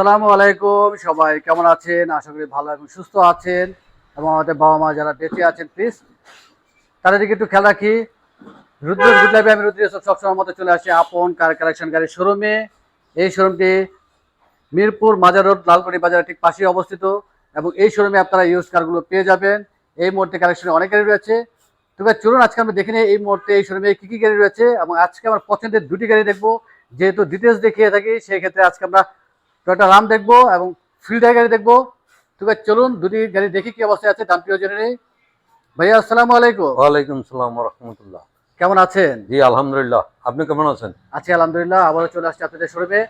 আসসালামু আলাইকুম, সবাই কেমন আছেন? আশা করি ভালো এবং সুস্থ আছেন। এবং আমাদের বাবা মা যারা বেঁচে আছেন প্লিজ তাদের দিকে একটু খেয়াল রাখি। রুদ্র আমি রুদ্র ইউসুফ সবসময় মতো চলে আসি আপন কার কালেকশন গাড়ির শোরুমে এই শোরুমটি মিরপুর মাজার রোড লালকুড়ি বাজারের ঠিক পাশেই অবস্থিত। এবং এই শোরুমে আপনারা ইউজ কারগুলো পেয়ে যাবেন। এই মুহূর্তে কালেকশনে অনেক গাড়ি রয়েছে। তবে চলুন, আজকে আমরা দেখে নিই এই মুহূর্তে এই শোরুমে কী কী গাড়ি রয়েছে। এবং আজকে আমার পছন্দের দুটি গাড়ি দেখব। যেহেতু ডিটেলস দেখিয়ে থাকি, সেই ক্ষেত্রে আজকে আমরা টয়োটা রাম দেখব এবং ফিল্ডার গাড়ি দেখব। তবে চলুন দুটি গাড়ি দেখি কি অবস্থায় আছে দাম প্রিয় জেনে ভাইয়া আসসালামু আলাইকুম। ওয়ালাইকুম সালাম রহমতুল্লাহ। কেমন আছেন? জি আলহামদুলিল্লাহ। আপনি কেমন আছেন? আছি আলহামদুলিল্লাহ। আবারও চলে আসছি আপনাদের শোরুমে।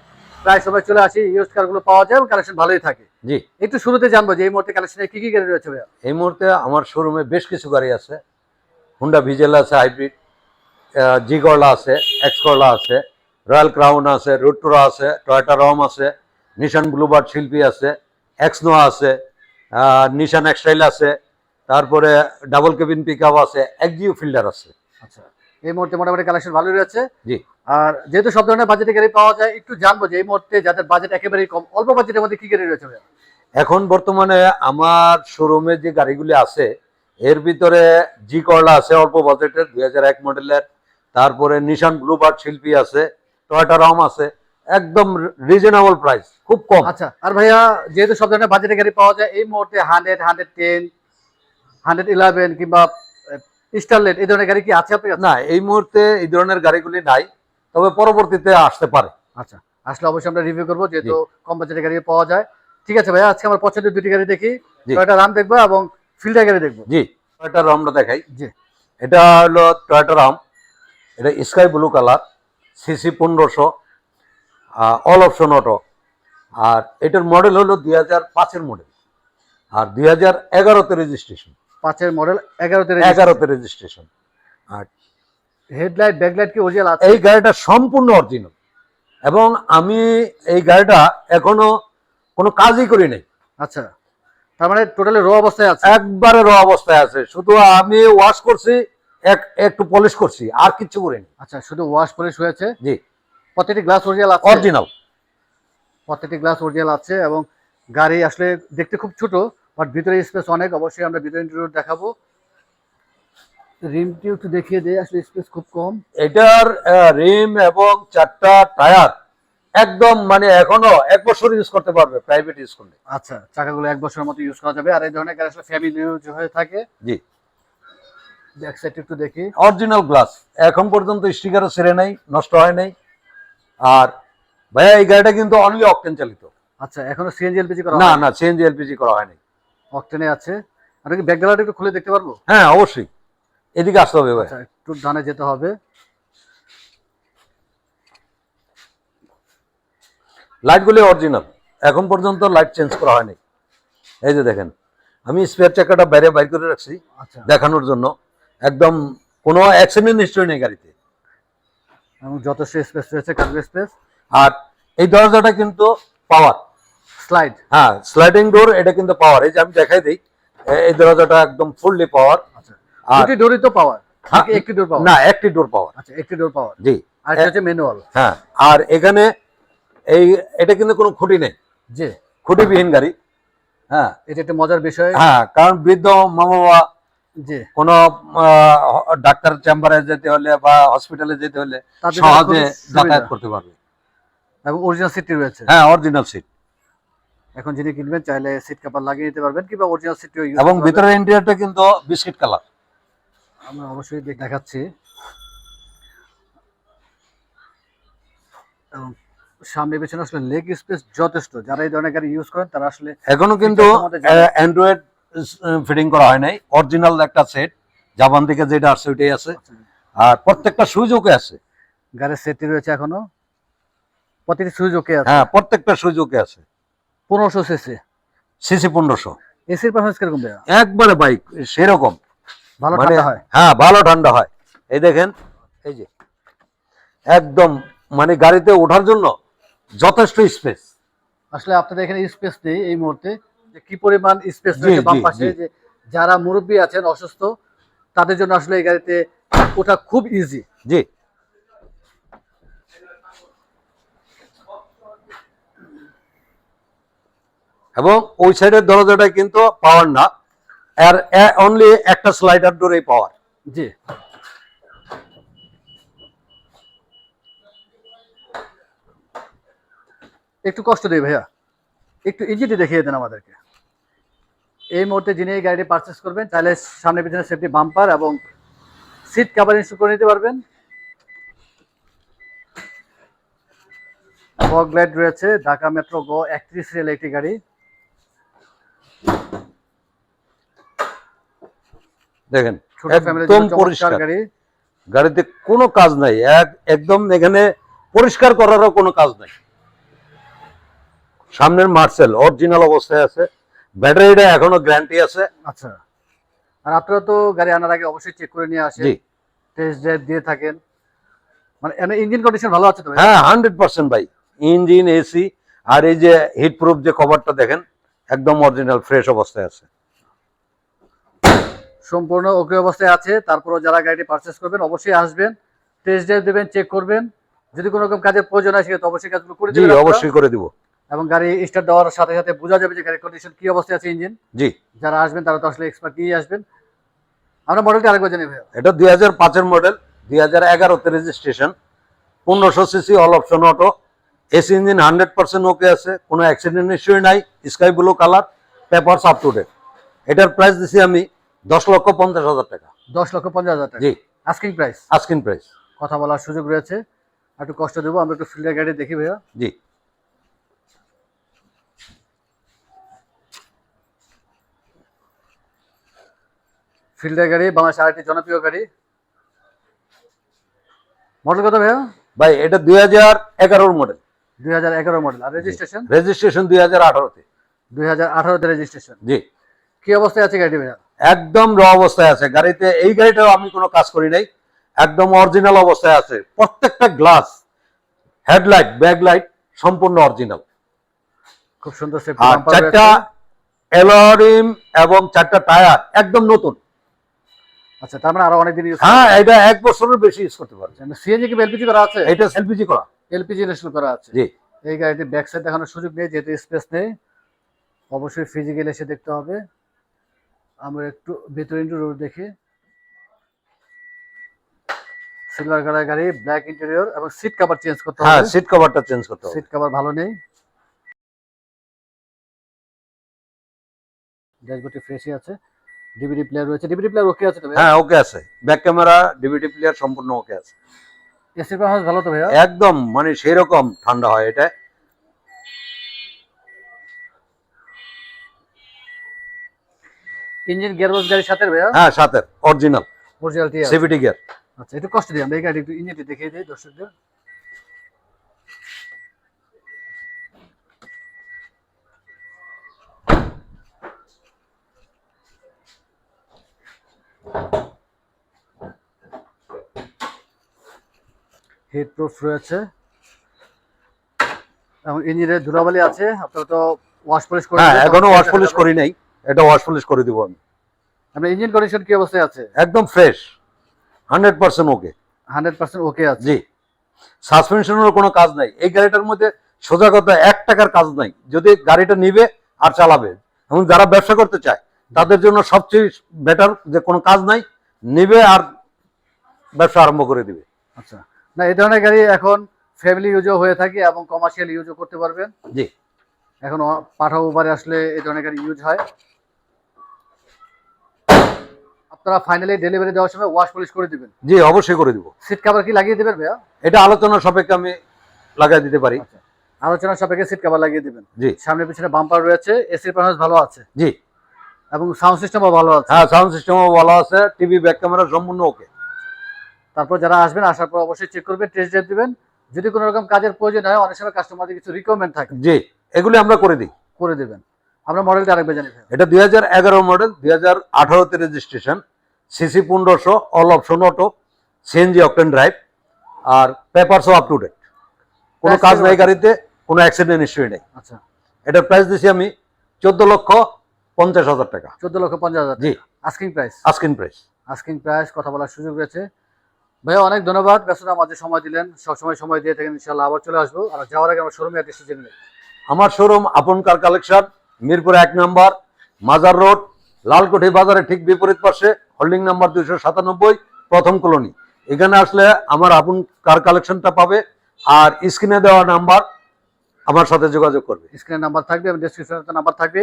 প্রায় সময় চলে আসি ইউজ কারগুলো পাওয়া যায় কালেকশন ভালোই থাকে। জি। একটু শুরুতে জানব যে এই মুহূর্তে কালেকশনে কি কি গাড়ি রয়েছে ভাইয়া? এই মুহূর্তে আমার শোরুমে বেশ কিছু গাড়ি আছে। হুন্ডা ভিজেল আছে হাইব্রিড জি করলা আছে এক্স করলা আছে রয়্যাল ক্রাউন আছে রুটুরা আছে টয়োটা রম আছে নিশান ব্লুবার্ড শিল্পী আছে এক্সনোয়া আছে নিশান এক্সটাইল আছে তারপরে ডাবল কেবিন পিক আছে একজিও ফিল্ডার আছে। আচ্ছা এই মুহূর্তে মোটামুটি কালেকশন ভালোই রয়েছে। জি। আর যেহেতু সব ধরনের বাজেটের গাড়ি পাওয়া যায় একটু জানব যে এই মুহূর্তে যাদের বাজেট একেবারেই কম অল্প বাজেটের মধ্যে কি গাড়ি রয়েছে এখন বর্তমানে আমার শোরুমে যে গাড়িগুলি আছে এর ভিতরে জি করলা আছে অল্প বাজেটের দুই হাজার এক মডেলের তারপরে নিশান ব্লুবার্ড শিল্পী আছে টয়োটা রম আছে একদম রিজনেবল প্রাইস খুব কম। আচ্ছা আর ভাইয়া যেহেতু সব ধরনের বাজেটের গাড়ি পাওয়া যায় এই মুহূর্তে hundred hundred ten hundred eleven কিংবা স্টারলেট এই ধরনের গাড়ি কি আছে আপনার না এই মুহূর্তে এই ধরনের গাড়িগুলি নাই তবে পরবর্তীতে আসতে পারে। আচ্ছা আসলে অবশ্যই আমরা রিভিউ করব যেহেতু কম বাজেটের গাড়ি পাওয়া যায়। ঠিক আছে ভাইয়া আজকে আমার পছন্দের দুটি গাড়ি দেখি। টয়োটা রাম দেখব এবং ফিল্ডার গাড়ি দেখব। জি টয়োটা রমটা দেখাই। জি। এটা হলো টয়োটা রাম এটা স্কাই ব্লু কালার সিসি পনেরোশো। অল অপশন অটো আর এটার মডেল হলো দুই হাজার পাঁচের মডেল আর দুই হাজার এগারোতে রেজিস্ট্রেশন পাঁচের মডেল এগারোতে এগারোতে রেজিস্ট্রেশন আর হেডলাইট ব্যাকলাইট কি অরিজিনাল আছে? এই গাড়িটা সম্পূর্ণ অরিজিনাল এবং আমি এই গাড়িটা এখনও কোনো কাজই করি নাই। আচ্ছা। তার মানে টোটালি রো অবস্থায় আছে। একবারে র অবস্থায় আছে। শুধু আমি ওয়াশ করছি এক একটু পলিশ করছি আর কিচ্ছু করিনি। আচ্ছা শুধু ওয়াশ পলিশ হয়েছে? জি। প্রত্যেকটি গ্লাস অরিজিনাল আছে। অরিজিনাল প্রত্যেকটি গ্লাস অরিজিনাল আছে এবং গাড়ি আসলে দেখতে খুব ছোট বাট ভিতরে স্পেস অনেক। অবশ্যই আমরা ভিতরে ইন্টারভিউ দেখাবো। রিমটি একটু দেখিয়ে দেয় আসলে স্পেস খুব কম। এটার রিম এবং চারটা টায়ার একদম মানে এখনও এক বছর ইউজ করতে পারবে প্রাইভেট ইউজ করলে। আচ্ছা চাকাগুলো এক বছরের মতো ইউজ করা যাবে। আর এই ধরনের গাড়ি আসলে ফ্যামিলি ইউজ হয়ে থাকে। জি। ব্যাক সাইড একটু দেখি। অরিজিনাল গ্লাস এখন পর্যন্ত স্টিকারও ছেড়ে নাই নষ্ট হয় নাই। আর ভাইয়া এই গাড়িটা কিন্তু অনলি অকটেন চালিত। আচ্ছা এখনও সিএনজি এলপিজি করা না না সিএনজি এলপিজি করা হয়নি। অকটেনে আছে। আর কি ব্যাকগ্রাউন্ড একটু খুলে দেখতে পারব? হ্যাঁ অবশ্যই। এদিকে আসতে হবে ভাই আচ্ছা একটু ডানে যেতে হবে। লাইটগুলি অরিজিনাল এখন পর্যন্ত লাইট চেঞ্জ করা হয়নি। এই যে দেখেন আমি স্পেয়ার চাকাটা বাইরে বাইর করে রাখছি আচ্ছা। দেখানোর জন্য। একদম কোনো অ্যাক্সিডেন্ট হিস্টরি নেই গাড়িতে। এবং যথেষ্ট স্পেস রয়েছে কার্গো স্পেস আর এই দরজাটা কিন্তু পাওয়ার স্লাইড হ্যাঁ স্লাইডিং ডোর এটা কিন্তু পাওয়ার এই যে আমি দেখাই দিই এই দরজাটা একদম ফুললি পাওয়ার আচ্ছা। আর দুটি ডোরই তো পাওয়ার হ্যাঁ, একটি ডোর পাওয়ার না একটি ডোর পাওয়ার আচ্ছা একটি ডোর পাওয়ার জি। আর এটা হচ্ছে ম্যানুয়াল হ্যাঁ আর এখানে এই এটা কিন্তু কোনো খুঁটি নেই। জি। খুঁটিবিহীন গাড়ি। হ্যাঁ। এটা একটা মজার বিষয়। হ্যাঁ কারণ বৃদ্ধ মা বাবা কোনো ডাক্তার চেম্বারে যেতে হলে বা হসপিটালে যেতে হলে সহজে যাতায়াত করতে পারবে। এবং অরিজিনাল সিটটি রয়েছে। হ্যাঁ অরিজিনাল সিট এখন যিনি কিনবেন চাইলে সিট কাভার লাগিয়ে নিতে পারবেন কিংবা অরিজিনাল ইউজ এবং ভিতরের ইন্টেরিয়রটা কিন্তু বিস্কিট কালার আমরা অবশ্যই দেখ- দেখাচ্ছি। এবং সামনে পেছনে আসলে লেগ স্পেস যথেষ্ট। যারা এই ধরনের গাড়ি ইউজ করেন তারা আসলে এখনও কিন্তু অ্যান্ড্রয়েড ফিটিং করা হয় নাই। অরিজিনাল একটা সেট জাপান থেকে যেটা আসছে ওইটাই আছে। আর প্রত্যেকটা সুইচ ওকে আছে। গাড়ির সেটটি রয়েছে এখনও? প্রতিটি সুইচ ওকে আছে? হ্যাঁ প্রত্যেকটা সুইচ ওকে আছে। পনেরোশো সিসি সিসি পনেরোশো। এসির পারফরমেন্স কীরকম দেয়া? একবারে বাইক সেরকম। ভালো মানে ঠান্ডা হয়? হ্যাঁ ভালো ঠান্ডা হয়। এই দেখেন এই যে। একদম মানে গাড়িতে ওঠার জন্য যথেষ্ট স্পেস আসলে আপনাদের এখানে স্পেস নেই এই মুহূর্তে। যে কি পরিমাণ স্পেস রয়েছে বাম পাশে যে যারা মুরব্বী আছেন অসুস্থ তাদের জন্য আসলে এই গাড়িতে ওঠা খুব ইজি জি। এবং ওই সাইডের দরজাটা কিন্তু পাওয়ার না। আর অনলি একটা স্লাইডার ডোরেই পাওয়ার জি। একটু কষ্ট দিই ভাইয়া। একটু ইজিটি দেখিয়ে দেন আমাদেরকে। এই মুহূর্তে যিনি এই গাড়িটি পারচেস করবেন চাইলে সামনে পিছনে সেফটি বাম্পার এবং সিট কাভার ইনস্টল করে নিতে পারবেন। ফগ লাইট রয়েছে ঢাকা মেট্রো গো একত্রিশ রেল একটি গাড়ি। দেখেন একদম পরিষ্কার। গাড়ি। গাড়িতে কোনো কাজ নাই এক একদম এখানে পরিষ্কার করারও কোনো কাজ নাই। সামনের মার্সেল অরিজিনাল অবস্থায় আছে। ব্যাটারিটা এখনও গ্যারান্টি আছে। আচ্ছা। আর আপনারা তো গাড়ি আনার আগে অবশ্যই চেক করে নিয়ে আসেন। টেস্ট ড্রাইভ দিয়ে থাকেন। মানে এমনি ইঞ্জিন কন্ডিশন ভালো আছে তো হ্যাঁ হান্ড্রেড পার্সেন্ট ভাই। ইঞ্জিন এসি আর এই যে হিট প্রুফ যে কভারটা দেখেন একদম অরিজিনাল ফ্রেশ অবস্থায় আছে। সম্পূর্ণ ওকে অবস্থায় আছে। তারপরও যারা গাড়িটি পারচেস করবেন অবশ্যই আসবেন। টেস্ট ড্রাইভ দেবেন চেক করবেন। যদি কোনো রকম কাজের প্রয়োজন হয় সেক্ষেত্রে অবশ্যই কাজগুলো করে দিবেন। অবশ্যই করে দিব। এবং গাড়ি স্টার্ট দেওয়ার সাথে সাথে বোঝা যাবে যে গাড়ির কন্ডিশন কি অবস্থায় আছে ইঞ্জিন জি। যারা আসবেন তারা তো আসলে এক্সপার্ট নিয়ে আসবেন। আমরা মডেলটা আরেকবার জানি ভাইয়া। এটা দুই হাজার পাঁচের মডেল দুই হাজার এগারোতে রেজিস্ট্রেশন পনেরোশো CC all option auto AC engine hundred percent okay আছে কোনো অ্যাক্সিডেন্ট নিশ্চয়ই নাই sky blue colour papers up to date এটার প্রাইস দিছি আমি দশ লক্ষ পঞ্চাশ হাজার টাকা। দশ লক্ষ পঞ্চাশ হাজার টাকা। জি। আস্কিং প্রাইস আস্কিন প্রাইস কথা বলার সুযোগ রয়েছে। একটু কষ্ট দেবো আমরা একটু ফিল্ডের গাড়ি দেখি ভাইয়া। জি। ফিল্ডের গাড়ি বাংলাদেশ আরেকটি জনপ্রিয় গাড়ি। মডেল কত ভাইয়া? ভাই এটা দুই হাজার এগারোর মডেল দুই হাজার এগারো মডেল আর রেজিস্ট্রেশন রেজিস্ট্রেশন দুই হাজার আঠারোতে। দুই হাজার আঠারোতে রেজিস্ট্রেশন জি। কি অবস্থায় আছে গাড়ি ভাইয়া? একদম র অবস্থায় আছে। গাড়িতে এই গাড়িটাও আমি কোনো কাজ করি নাই। একদম অরিজিনাল অবস্থায় আছে। প্রত্যেকটা গ্লাস হেডলাইট ব্যাকলাইট সম্পূর্ণ অরিজিনাল খুব সুন্দর চারটা এলোরিম এবং চারটা টায়ার একদম নতুন। আচ্ছা তার মানে আরও অনেকদিন ইউজ হ্যাঁ এটা এক বছরের বেশি ইউজ করতে পারবে সিএনজি কি এলপিজি করা আছে? এটা এলপিজি করা। এলপিজি ইনস্টল করা আছে। জি। এই গাড়িটি ব্যাক সাইড দেখানোর সুযোগ নেই যেহেতু স্পেস নেই। অবশ্যই ফিজিক্যাল এসে দেখতে হবে। আমরা একটু ভেতরে রোড দেখি। সিলভার কালার গাড়ি ব্ল্যাক ইন্টেরিয়র এবং সিট কভার চেঞ্জ করতে হ্যাঁ সিট কভারটা চেঞ্জ করতে হবে। সিট কভার ভালো নেই। ড্যাশবোর্ডটি ফ্রেশই আছে। ডিভিডি প্লেয়ার রয়েছে। ডিভিডি প্লেয়ার ওকে আছে তো হ্যাঁ ওকে আছে। ব্যাক ক্যামেরা ডিভিডি প্লেয়ার সম্পূর্ণ ওকে আছে। এসির পারফরম্যান্স ভালো তো ভাইয়া? একদম মানে সেই রকম ঠান্ডা হয় এটা। ইঞ্জিন গিয়ারবক্স গাড়ির সাথে ভাইয়া? হ্যাঁ সাথে অরিজিনাল অরিজিনালটি আছে। সিভিটি গিয়ার আচ্ছা একটু কষ্ট দিই আমরা এই গাড়ি একটু ইঞ্জিনটি দেখিয়ে দিই দর্শকদের। হিট প্রুফ রয়েছে। এবং ইঞ্জিনের ধুলাবালি আছে আপনারা তো ওয়াশ পলিশ করে হ্যাঁ এখনও ওয়াশ পলিশ। করি নাই এটা ওয়াশ পলিশ করে দিব আমি। আপনার ইঞ্জিন কন্ডিশন কি অবস্থায় আছে? একদম fresh hundred percent okay hundred percent okay আছে। জি। সাসপেনশনের কোনো কাজ নাই। এই গাড়িটার মধ্যে সোজা কথা এক টাকার কাজ নাই। যদি গাড়িটা নিবে আর চালাবে এবং যারা ব্যবসা করতে চায় তাদের জন্য সবচেয়ে বেটার যে কোনো কাজ নাই নিবে আর ব্যবসা আরম্ভ করে দিবে। আচ্ছা। না এই ধরনের গাড়ি এখন ফ্যামিলি ইউজও হয়ে থাকে এবং কমার্শিয়াল ইউজও করতে পারবেন। জি। এখন পাঠাও উবারে আসলে এই ধরনের গাড়ি ইউজ হয়। আপনারা ফাইনালি ডেলিভারি দেওয়ার সময় ওয়াশ পলিশ করে দিবেন। জি অবশ্যই করে দিব। সিট কভার কি লাগিয়ে দিবেন ভাইয়া? এটা আলোচনা সাপেক্ষে আমি লাগাই দিতে পারি। আচ্ছা। আলোচনা সাপেক্ষে সিট কভার লাগিয়ে দিবেন। জি। সামনে পিছনে বাম্পার রয়েছে এসির পারফরমেন্স ভালো আছে। জি। এবং সাউন্ড সিস্টেমও ভালো আছে। হ্যাঁ সাউন্ড সিস্টেমও ভালো আছে টিভি ব্যাক ক্যামেরা সম্পূর্ণ ওকে। তারপর যারা আসবেন আসার পর অবশ্যই চেক করবেন টেস্ট ড্রাইভ দিবেন। যদি কোনো রকম কাজের প্রয়োজন হয় অনেক সময় কাস্টমারদের কিছু রিকোয়ারমেন্ট থাকে জি এগুলি আমরা করে দিই। করে দেবেন। আমরা মডেলটা আরেকবার জানি এটা দুই হাজার এগারো মডেল দুই হাজার আঠারোতে রেজিস্ট্রেশন সিসি পনেরোশো all option auto CNG octane drive আর পেপারসও আপ টু ডেট কোনো কাজ নাই গাড়িতে কোনো অ্যাক্সিডেন্ট হিস্ট্রি নেই। আচ্ছা। এটার প্রাইস দিছি আমি চোদ্দ লক্ষ পঞ্চাশ হাজার টাকা। চোদ্দ লক্ষ পঞ্চাশ হাজার জি। Asking price asking price asking price কথা বলার সুযোগ রয়েছে। ভাইয়া অনেক ধন্যবাদ। ব্যস্ততা মাঝে সময় দিলেন। সবসময় সময় দিয়ে থাকেন ইনশাল্লাহ আবার চলে আসব। আর যাওয়ার আগে আমার শোরুমে অ্যাড্রেসটা জেনে নেই। আমার শোরুম আপন কার কালেকশন মিরপুর এক নম্বর মাজার রোড লালকুঠি বাজারের ঠিক বিপরীত পাশে হোল্ডিং নাম্বার দুইশো সাতানব্বই প্রথম কলোনি এখানে আসলে আমার আপন কার কালেকশনটা পাবে আর স্ক্রিনে দেওয়া নাম্বার আমার সাথে যোগাযোগ করবে। স্ক্রিনের নাম্বার থাকবে এবং ডেসক্রিপশনে নাম্বার থাকবে।